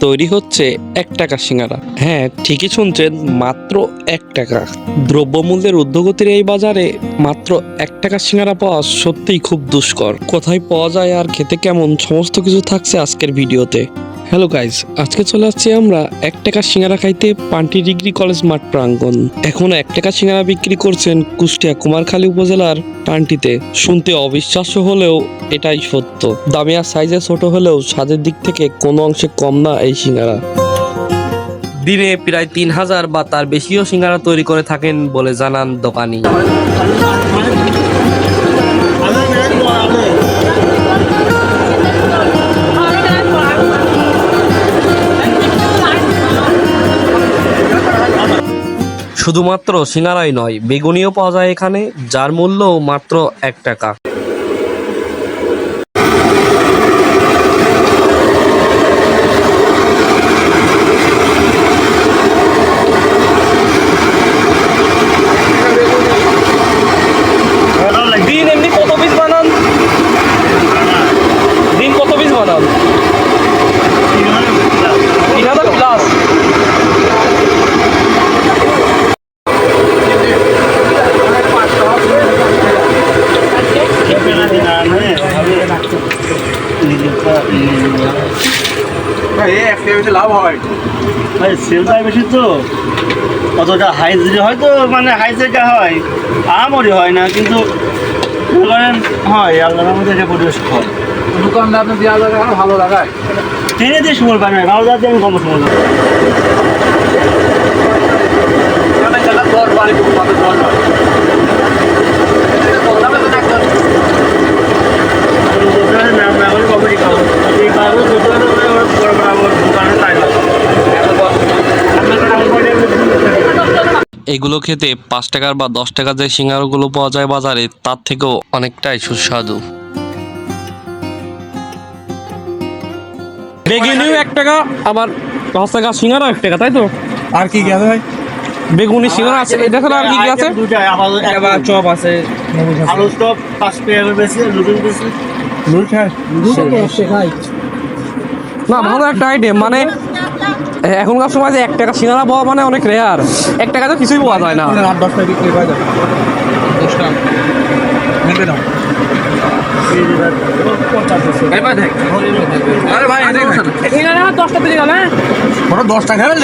তৈরি হচ্ছে এক টাকা সিঙ্গারা। হ্যাঁ ঠিকই শুনছেন, মাত্র এক টাকা। দ্রব্যমূল্যের ঊর্ধ্বগতির এই বাজারে মাত্র এক টাকা সিঙ্গারা পাওয়া সত্যিই খুব দুষ্কর। কোথায় পাওয়া যায় আর খেতে কেমন, সমস্ত কিছু থাকছে আজকের ভিডিওতে। হ্যালো গাইজ আজকে চলে আসছি আমরা এক টাকা সিঙ্গারা খাইতে পান্টি ডিগ্রি কলেজ মাঠ প্রাঙ্গণ। এখন এক টাকা সিঙ্গারা বিক্রি করছেন কুষ্টিয়া কুমারখালী উপজেলার পান্টিতে। শুনতে অবিশ্বাস্য হলেও এটাই সত্য। দামি আর সাইজে ছোট হলেও স্বাদের দিক থেকে কোনো অংশে কম না এই সিঙ্গারা। দিনে প্রায় তিন হাজার বা তার বেশিও সিঙ্গারা তৈরি করে থাকেন বলে জানান দোকানি। শুধুমাত্র সিঙ্গারাই নয়, বেগুনিও পাওয়া যায় এখানে, যার মূল্য মাত্র এক টাকা। দিন এমনি বানান? বানান তিন হাজার প্লাস লাভ হয়। ভাই সেলটাই বেশি তো। অতটা হাইজেরি হয়তো মানে হাইজেরিটা হয় আমারই হয় না কিন্তু করেন হয় আল্লাহর মধ্যে এটা পরিবেশ হয়। দোকানটা আপনি দেওয়া জায়গা ভালো লাগায়। ট্রেনে দিয়ে সময় না ভালো যাতে আমি কম সময় পাই দর বাড়ি পাবে দর বাড়ি নাম না করে কমেডি খাব এই কারণে দোকানে বড় বড় আমার দোকানে তাই এগুলো খেতে পাঁচ টাকার বা দশ টাকার যে সিঙ্গারাগুলো পাওয়া যায় বাজারে তার থেকেও অনেকটাই সুস্বাদু। বেগুনিও এক টাকা আবার দশ টাকা সিঙ্গারা এক টাকা তাই তো? আর কি গেছে ভাই? বেগুনি সিঙ্গারা আছে এটা ছাড়া আর কি কি আছে? আবার চপ আছে। আলু স্টপ পাঁচ টাকা করে বেশি লুডুল বেশি। লুল খায়? না ভালো একটা আইটেম মানে এখনকার সময় যে এক টাকা সিঙ্গারা পাওয়া মানে অনেক রেয়ার এক টাকা তো কিছুই পাওয়া যায় না। আট দশটা টাকা বিক্রি হয়ে যাবে। দশ টাকা। নেবে না। দশটা দশ টাকা খাবেন